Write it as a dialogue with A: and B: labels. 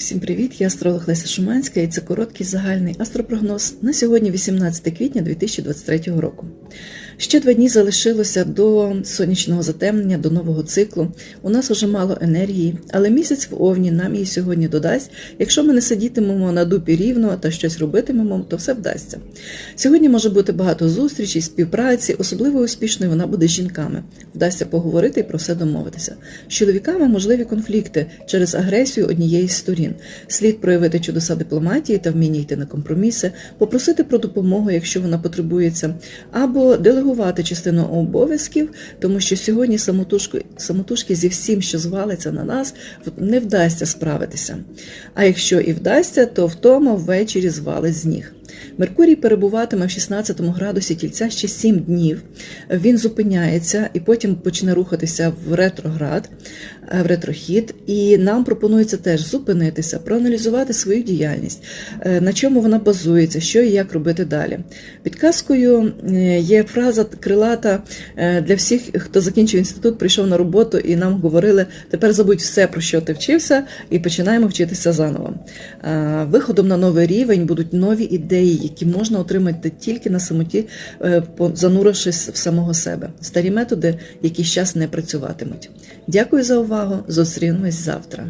A: Всім привіт! Я астролог Леся Шуманська і це короткий загальний астропрогноз на сьогодні, 18 квітня 2023 року. Ще два дні залишилося до сонячного затемнення, до нового циклу. У нас уже мало енергії, але місяць в Овні нам її сьогодні додасть. Якщо ми не сидітимемо на дупі рівно та щось робитимемо, то все вдасться. Сьогодні може бути багато зустрічей, співпраці, особливо успішною вона буде з жінками. Вдасться поговорити і про все домовитися. З чоловіками можливі конфлікти через агресію однієї з сторін. Слід проявити чудеса дипломатії та вміння йти на компроміси, попросити про допомогу, якщо вона потребується, або делегувати частину обов'язків, тому що сьогодні самотужки, самотужки зі всім, що звалиться на нас, не вдасться справитися. А якщо і вдасться, то втома ввечері звалить з ніг. Меркурій перебуватиме в 16 градусі тільця ще 7 днів. Він зупиняється і потім почне рухатися в ретроград, е, в ретрохід. І нам пропонується теж зупинитися, проаналізувати свою діяльність, е, на чому вона базується, що і як робити далі. Підказкою е, є фраза крилата для всіх, хто закінчив інститут, прийшов на роботу і нам говорили: тепер забудь все, про що ти вчився, і починаємо вчитися заново. Виходом на новий рівень будуть нові ідеї, які можна отримати тільки на самоті, е, занурившись в самого себе. Старі методи якийсь час не працюватимуть. Дякую за увагу. Зустрінемось завтра.